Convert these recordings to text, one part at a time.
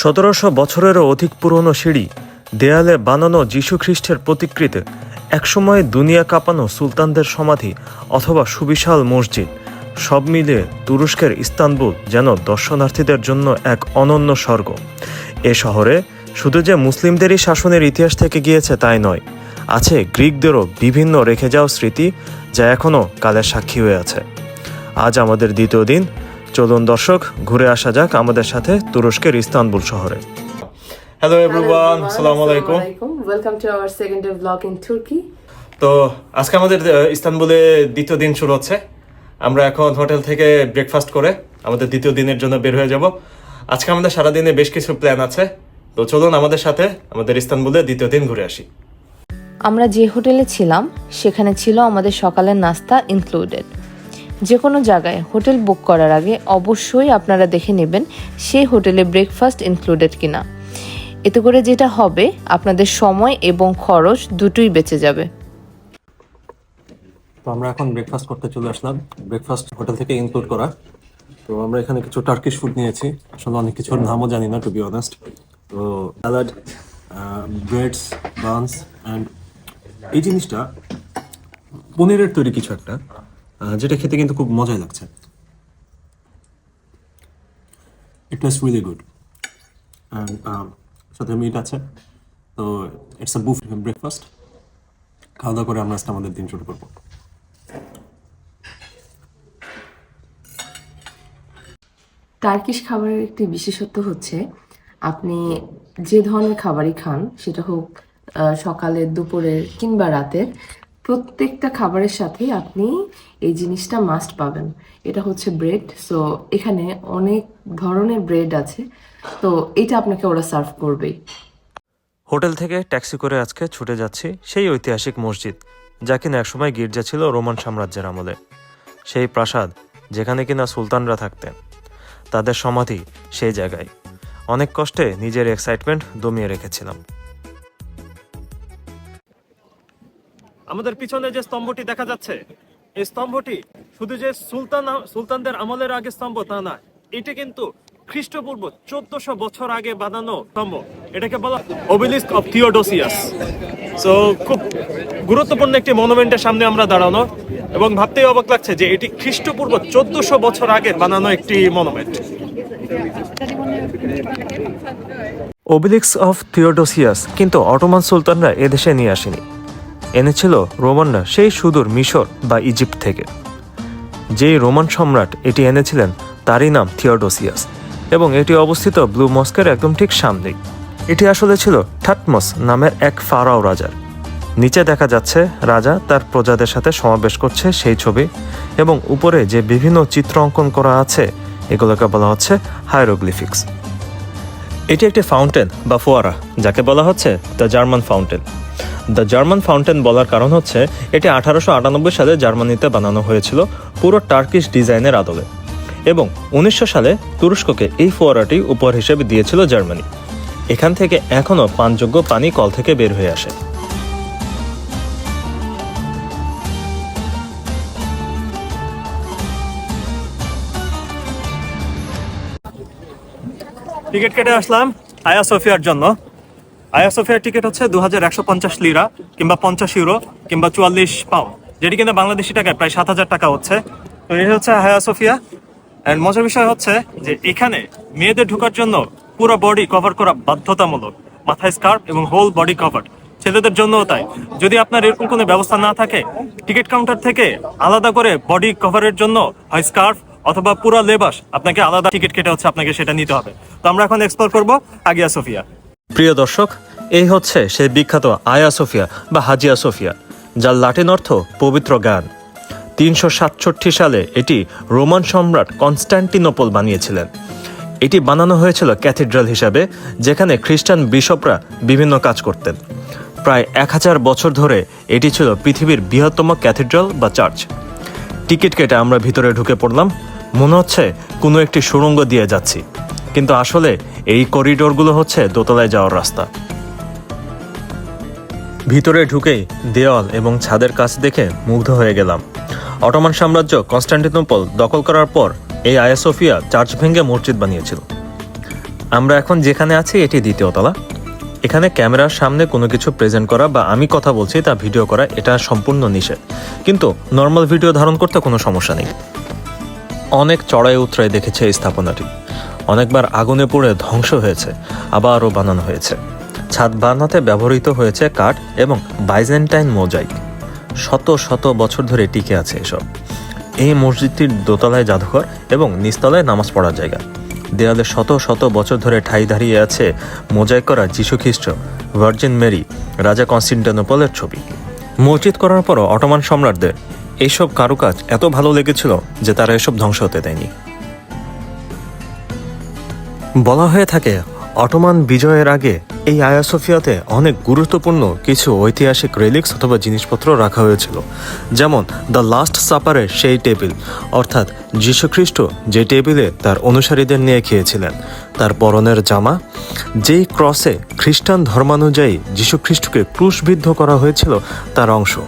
সতেরোশো বছরেরও অধিক পুরনো সিঁড়ি, দেয়ালে বানানো যীশুখ্রিস্টের প্রতিকৃতি, একসময় দুনিয়া কাঁপানো সুলতানদের সমাধি অথবা সুবিশাল মসজিদ, সব মিলিয়ে তুরস্কের ইস্তানবুল যেন দর্শনার্থীদের জন্য এক অনন্য স্বর্গ। এ শহরে শুধু যে মুসলিমদেরই শাসনের ইতিহাস থেকে গিয়েছে তাই নয়, আছে গ্রিকদেরও বিভিন্ন রেখে যাওয়া স্মৃতি যা এখনও কালের সাক্ষী হয়ে আছে। আজ আমাদের দ্বিতীয় দিন চলুন দর্শক ঘুরে আসা যাক আমাদের সাথে তুরস্কের ইস্তানবুল শহরে। হ্যালো এভরিওয়ান আসসালামু আলাইকুম Welcome to our second day vlog in Turkey. তো আজকে আমাদের ইস্তানবুলে দ্বিতীয় দিন শুরু হচ্ছে। আমরা এখন হোটেল থেকে ব্রেকফাস্ট করে আমাদের দ্বিতীয় দিনের জন্য বের হয়ে যাব। আজকে আমাদের সারাদিনে বেশ কিছু প্ল্যান আছে। তো চলুন আমাদের সাথে আমাদের ইস্তানবুলে দ্বিতীয় দিন ঘুরে আসি। আমরা যে হোটেলে ছিলাম সেখানে ছিল আমাদের সকালের নাস্তা ইনক্লুডেড যে কোনো জায়গায় হোটেল বুক করার আগে অবশ্যই আপনারা দেখে নেবেন সেই হোটেলে ব্রেকফাস্ট ইনক্লুডেড কিনা। এতে করে যেটা হবে, আপনাদের সময় এবং খরচ দুটোই বেঁচে যাবে। তো আমরা এখন ব্রেকফাস্ট করতে চলে আসলাম। ব্রেকফাস্ট হোটেল থেকে ইনক্লুড করা। তো আমরা এখানে কিছু টার্কিশ ফুড নিয়েছি। আসলে অনেক কিছুর নামও জানি না টু বি অনেস্ট তো স্যালাড ব্রেডস বানস অ্যান্ড এই জিনিসটা পনিরের তৈরি কিছু একটা। যেটা খেতে কিন্তু খুব মজাই লাগছে। It was really good and সাথে মিট আছে। তো ইটস আ বুফ ব্রেকফাস্ট খাওয়া দাওয়া করে আমরা আজকে আমাদের দিন শুরু করব। টার্কিশ খাবারের একটি বিশেষত্ব হচ্ছে আপনি যে ধরনের খাবারই খান সেটা হোক আহ, সকালের দুপুরের কিংবা রাতের প্রত্যেকটা খাবারের সাথে আপনি এই জিনিসটা মাস্ট পাবেন। এটা হচ্ছে ব্রেড সো এখানে অনেক ধরনের ব্রেড আছে। তো এটা আপনাকে ওরা সার্ভ করবেই। হোটেল থেকে ট্যাক্সি করে আজকে ছুটে যাচ্ছি সেই ঐতিহাসিক মসজিদ, যা কিনা একসময় গির্জা ছিল রোমান সাম্রাজ্যের আমলে। সেই প্রাসাদ, যেখানে কিনা সুলতানরা থাকতেন। তাদের সমাধি সেই জায়গায়। অনেক কষ্টে নিজের এক্সাইটমেন্ট দমিয়ে রেখেছিলাম। আমাদের পিছনে যে স্তম্ভটি দেখা যাচ্ছে, এই স্তম্ভটি শুধু যে সুলতান, সুলতানদের আমলের আগে স্তম্ভ তা না, এটি কিন্তু খ্রিস্টপূর্ব চোদ্দশো বছর আগে বানানো স্তম্ভ। এটাকে বলা ওবিলিস্ক অফ থিওডোসিয়াস। সো খুব গুরুত্বপূর্ণ একটি মনুমেন্টের সামনে আমরা দাঁড়ানো এবং ভাবতেই অবাক লাগছে যে এটি খ্রিস্টপূর্ব চোদ্দশো বছর আগের বানানো একটি মনুমেন্ট। ওবিলিক্স অফ থিওডোসিয়াস, কিন্তু অটোমান সুলতানরা এদেশে নিয়ে আসেনি। এনেছিল রোমানরা সেই সুদূর মিশর বা ইজিপ্ট থেকে। যেই রোমান সম্রাট এটি এনেছিলেন, তারই নাম থিওডোসিয়াস এবং এটি অবস্থিত ব্লু মস্কের একদম ঠিক সামনেই। এটি আসলে ছিল ঠাটমস নামের এক ফারাও রাজার। নিচে দেখা যাচ্ছে রাজা তার প্রজাদের সাথে সমাবেশ করছে সেই ছবি এবং উপরে যে বিভিন্ন চিত্র অঙ্কন করা আছে, এগুলোকে বলা হচ্ছে হাইরোগ্লিফিক্স এটি একটি ফাউন্টেন বা ফোয়ারা, যাকে বলা হচ্ছে the German fountain. The German fountain বলার কারণ হচ্ছে, এটি আঠারোশো আটানব্বই সালে জার্মানিতে বানানো হয়েছিল পুরো টার্কিশ ডিজাইনের আদলে। এবং উনিশশো সালে তুরস্ককে এই ফোয়ারাটি উপহার হিসেবে দিয়েছিল জার্মানি। এখান থেকে এখনও পানযোগ্য পানি কল থেকে বের হয়ে আসে। টিকিট কেটে আসলাম। আয়া সোফিয়ার জন্য। আয়া সোফিয়ার টিকিট হচ্ছে দু হাজার একশো পঞ্চাশ লিরা কিংবা পঞ্চাশ ইউরো কিংবা চুয়াল্লিশ পাউন্ড যেটি কিনা বাংলাদেশি টাকায় প্রায় সাত হাজার টাকা হচ্ছে। তো এই হচ্ছে হায়া সোফিয়া অ্যান্ড মজার বিষয় হচ্ছে যে এখানে মেয়েদের ঢোকার জন্য পুরো বডি কভার করা বাধ্যতামূলক, মাথায় স্কার্ফ এবং হোল বডি কভার ছেলেদের জন্যও তাই। যদি আপনার এরকম কোনো ব্যবস্থা না থাকে টিকিট কাউন্টার থেকে আলাদা করে বডি কভারের জন্য হয় স্কার্ফ অথবা পুরো লেবাস, আপনাকে আলাদা টিকিট কেটে হচ্ছে আপনাকে সেটা নিতে হবে। তো আমরা এখন এক্সপ্লোর করব আগিয়া সোফিয়া প্রিয় দর্শক, এই হচ্ছে সেই বিখ্যাত আয়া সোফিয়া বা হাজিয়া সোফিয়া, যার লাটিন অর্থ পবিত্র গান তিনশো সাতষট্টি সালে এটি রোমান সম্রাট কনস্ট্যান্টিনোপল বানিয়েছিলেন। এটি বানানো হয়েছিল ক্যাথিড্রাল হিসাবে, যেখানে খ্রিস্টান বিশপরা বিভিন্ন কাজ করতেন। প্রায় এক হাজার বছর ধরে এটি ছিল পৃথিবীর বৃহত্তম ক্যাথিড্রাল বা চার্চ। টিকিট কেটে আমরা ভিতরে ঢুকে পড়লাম। মনে হচ্ছে কোনো একটি সুড়ঙ্গ দিয়ে যাচ্ছি। কিন্তু আসলে এই করিডোরগুলো হচ্ছে দোতলায় যাওয়ার রাস্তা। ভিতরে ঢুকেই দেওয়াল এবং ছাদের কাছ দেখে মুগ্ধ হয়ে গেলাম। অটোমান সাম্রাজ্য কনস্ট্যান্টিনোপল দখল করার পর এই আয়াসোফিয়া চার্চ ভেঙে মসজিদ বানিয়েছিল। আমরা এখন যেখানে আছি, এটি দ্বিতীয় তলা। এখানে ক্যামেরার সামনে কোনো কিছু প্রেজেন্ট করা বা আমি কথা বলছি তা ভিডিও করা, এটা সম্পূর্ণ নিষেধ। কিন্তু নর্মাল ভিডিও ধারণ করতে কোনো সমস্যা নেই। অনেক চড়াই উতরাই দেখেছে এই স্থাপনাটি। অনেকবার আগুনে পুড়ে ধ্বংস হয়েছে, আবারও বানানো হয়েছে। ছাদ বানাতে ব্যবহৃত হয়েছে কাঠ এবং বাইজেন্টাইন মোজাইক। শত শত বছর ধরে টিকে আছে এসব। এই মসজিদটির দোতলায় জাদুঘর এবং নিচতলায় নামাজ পড়ার জায়গা। দেয়ালে শত শত বছর ধরে ঠাই দাঁড়িয়ে আছে মোজাইক করা যীশু খ্রিস্ট ভার্জিন মেরি, রাজা কনস্টিন্টানোপলের ছবি। মসজিদ করার পরও অটোমান সম্রাটদের এইসব কারুকাজ এত ভালো লেগেছিল যে তারা এসব ধ্বংস হতে দেয়নি। বলা হয়ে থাকে, অটোমান বিজয়ের আগে এই আয়া সোফিয়াতে অনেক গুরুত্বপূর্ণ কিছু ঐতিহাসিক রেলিক্স অথবা জিনিসপত্র রাখা হয়েছিল। যেমন দ্য লাস্ট সাপারের সেই টেবিল, অর্থাৎ যীশুখ্রিস্ট যে টেবিলে তার অনুসারীদের নিয়ে খেয়েছিলেন। তার পরনের জামা, যেই ক্রসে খ্রিস্টান ধর্মানুযায়ী যীশুখ্রিস্টকে ক্রুশবিদ্ধ করা হয়েছিল, তার অংশ।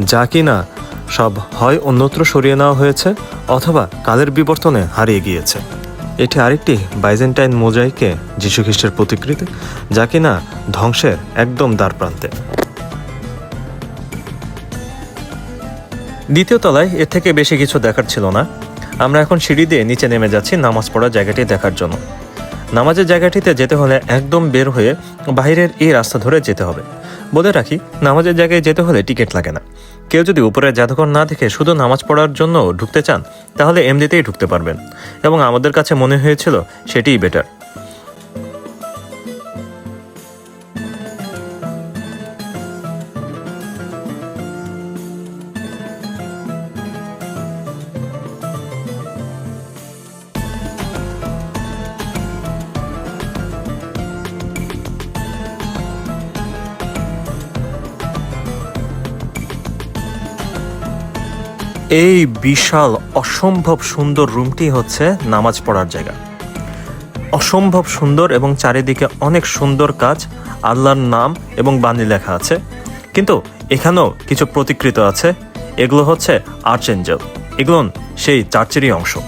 যা কিনা সব হয় অন্যত্র সরিয়ে নেওয়া হয়েছে, অথবা কালের বিবর্তনে হারিয়ে গিয়েছে। এটি আরেকটি বাইজেন্টাইন মোজাইকে যীশুখ্রিস্টের প্রতিকৃতি, যা কিনা ধ্বংসের একদম দ্বার প্রান্তে। দ্বিতীয় তলায় এর থেকে বেশি কিছু দেখার ছিল না। আমরা এখন সিঁড়ি দিয়ে নিচে নেমে যাচ্ছি নামাজ পড়ার জায়গাটি দেখার জন্য। নামাজের জায়গাটিতে যেতে হলে একদম বের হয়ে বাইরের এই রাস্তা ধরে যেতে হবে। বলে রাখি, নামাজের জায়গায় যেতে হলে টিকিট লাগে না। কেউ যদি উপরের জাদুঘর না দেখে শুধু নামাজ পড়ার জন্য ঢুকতে চান, তাহলে এমনিতেই ঢুকতে পারবেন। এবং আমাদের কাছে মনে হয়েছিল সেটিই বেটার এই বিশাল, অসম্ভব সুন্দর রুমটি হচ্ছে নামাজ পড়ার জায়গা। অসম্ভব সুন্দর এবং চারিদিকে অনেক সুন্দর কাজ, আল্লাহর নাম এবং বাণী লেখা আছে। কিন্তু এখানেও কিছু প্রতিকৃত আছে। এগুলো হচ্ছে আর্চ এঞ্জেল এগুলো সেই চার্চেরই অংশ।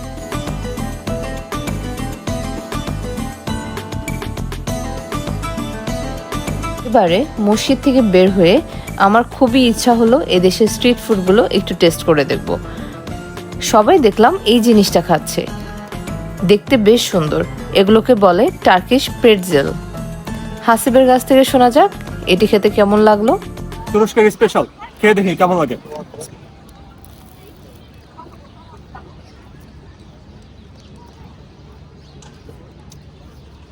এবারে মসজিদ থেকে বের হয়ে আমার খুবই ইচ্ছা হলো এদেশের স্ট্রিট ফুডগুলো একটু টেস্ট করে দেখব। সবাই দেখলাম এই জিনিসটা খাচ্ছে। দেখতে বেশ সুন্দর। এগুলোকে বলে টার্কিশ পেটজেল হাসিবের কাছ থেকে শোনা যাক, এটি খেতে কেমন লাগল? তুরস্কের স্পেশাল খেয়ে দেখি, কেমন লাগে?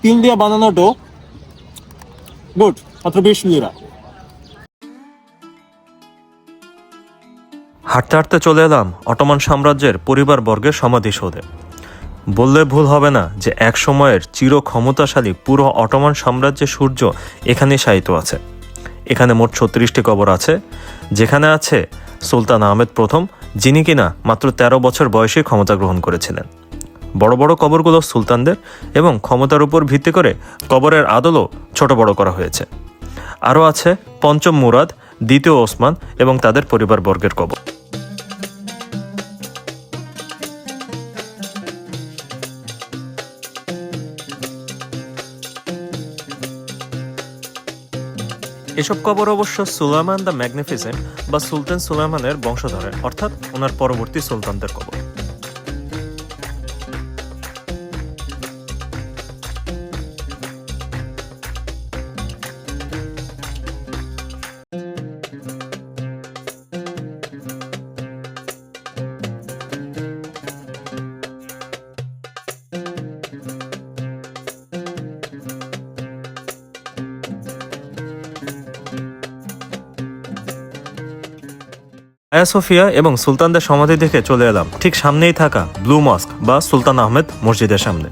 তিল দিয়ে বানানো ডো গুড মাত্র বিশ লিরা হাঁটতে হাঁটতে চলে এলাম অটোমান সাম্রাজ্যের পরিবার বর্গের সমাধিসৌধে। বললে ভুল হবে না যে এক সময়ের চির ক্ষমতাশালী পুরো অটোমান সাম্রাজ্যের সূর্য এখানে শায়িত আছে। এখানে মোট ছত্রিশটি কবর আছে, যেখানে আছে সুলতান আহমেদ প্রথম, যিনি কিনা মাত্র ১৩ বছর বয়সে ক্ষমতা গ্রহণ করেছিলেন। বড় বড় কবরগুলো সুলতানদের এবং ক্ষমতার উপর ভিত্তি করে কবরের আদলও ছোট বড় করা হয়েছে। আরও আছে পঞ্চম মুরাদ, দ্বিতীয় ওসমান এবং তাদের পরিবার বর্গের কবর। এসব কবর অবশ্য সুলাইমান দ্য ম্যাগনিফিসেন্ট বা সুলতান সুলাইমানের বংশধরের, অর্থাৎ ওনার পরবর্তী সুলতানদের কবর। আয়া সোফিয়া এবং সুলতানদের সমাধি দেখে চলে এলাম। ঠিক সামনেই থাকা ব্লু মস্ক বা সুলতান আহমেদ মসজিদের সামনে।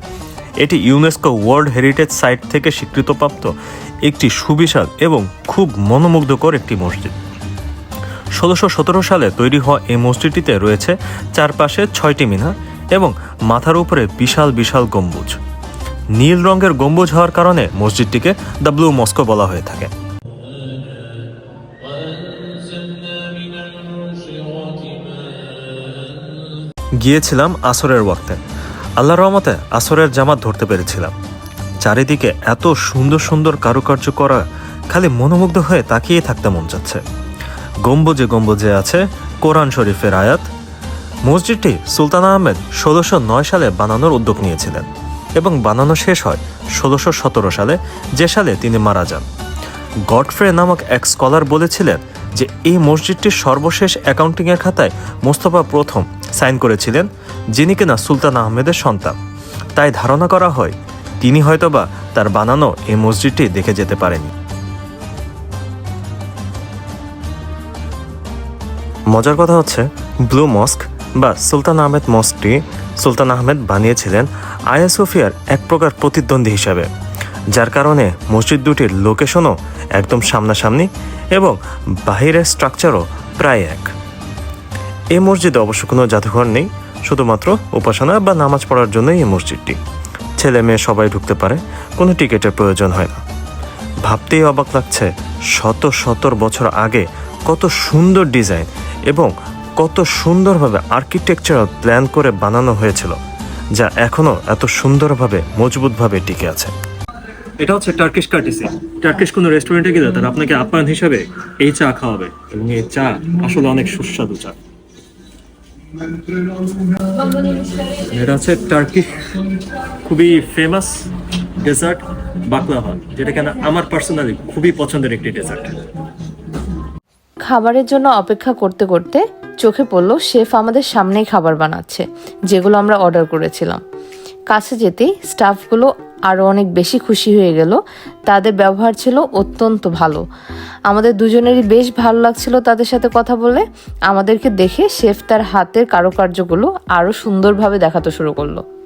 এটি ইউনেস্কো ওয়ার্ল্ড হেরিটেজ সাইট থেকে স্বীকৃতপ্রাপ্ত একটি সুবিশাল এবং খুব মনোমুগ্ধকর একটি মসজিদ। ষোলোশো সতেরো সালে তৈরি হওয়া এই মসজিদটিতে রয়েছে চারপাশে ছয়টি মিনার এবং মাথার উপরে বিশাল বিশাল গম্বুজ। নীল রঙের গম্বুজ হওয়ার কারণে মসজিদটিকে দ্য ব্লু মস্কো বলা হয়ে থাকে। গিয়েছিলাম আসরের ওয়াক্তে। আল্লাহ রহমতে আসরের জামাত ধরতে পেরেছিলাম। চারিদিকে এত সুন্দর সুন্দর কারুকার্য করা খালি মনোমুগ্ধ হয়ে তাকিয়ে থাকতে মন যাচ্ছে। গম্বুজে গম্বুজে আছে কোরআন শরীফের আয়াত। মসজিদটি সুলতান আহমেদ ষোলোশো নয় সালে বানানোর উদ্যোগ নিয়েছিলেন এবং বানানো শেষ হয় ষোলোশো সতেরো সালে, যে সালে তিনি মারা যান। গডফ্রে নামক এক স্কলার বলেছিলেন যে এই মসজিদটির সর্বশেষ অ্যাকাউন্টিংয়ের খাতায় মোস্তফা প্রথম সাইন করেছিলেন, যিনি কিনা সুলতান আহমেদের সন্তান। তাই ধারণা করা হয়, তিনি হয়তোবা তার বানানো এই মসজিদটি দেখে যেতে পারেনি। মজার কথা হচ্ছে, ব্লু মস্ক বা সুলতান আহমেদ মস্কটি সুলতান আহমেদ বানিয়েছিলেন আয়া সোফিয়ার এক প্রকার প্রতিদ্বন্দ্বী হিসাবে, যার কারণে মসজিদ দুটির লোকেশনও একদম সামনাসামনি এবং বাহিরের স্ট্রাকচারও প্রায় এক। এই মসজিদে অবশ্য কোনো জাদুঘর নেই, শুধুমাত্র উপাসনা বা নামাজ পড়ার জন্যই এই মসজিদটি। ছেলে মেয়ে সবাই ঢুকতে পারে, কোনো টিকিটের প্রয়োজন হয় না। ভাবতেই অবাক লাগছে, শত শতর বছর আগে কত সুন্দর ডিজাইন এবং কত সুন্দরভাবে আর্কিটেকচারাল প্ল্যান করে বানানো হয়েছিল, যা এখনও এত সুন্দরভাবে, মজবুতভাবে টিকে আছে। এটা হচ্ছে টার্কিশ কার্টিসি টার্কিশ কোনো রেস্টুরেন্টে গেলে তারা আপনাকে আপ্যায়ন হিসাবে এই চা খাওয়াবে এবং এই চা আসলে অনেক সুস্বাদু চা। এটা হচ্ছে টার্কিশ খুবই ফেমাস ডেজার্ট বাকলাভা যেটা কেন আমার পার্সোনালি খুবই পছন্দের একটি ডেজার্ট খাবারের জন্য অপেক্ষা করতে করতে চোখে পড়ল শেফ আমাদের সামনেই খাবার বানাচ্ছে, যেগুলো আমরা অর্ডার করেছিলাম। কাছে যেতেই স্টাফগুলো আরও অনেক বেশি খুশি হয়ে গেল। তাদের ব্যবহার ছিল অত্যন্ত ভালো। আমাদের দুজনেরই বেশ ভালো লাগছিল তাদের সাথে কথা বলে। আমাদেরকে দেখে শেফ তার হাতের কারুকার্যগুলো আরও সুন্দরভাবে দেখাতে শুরু করল।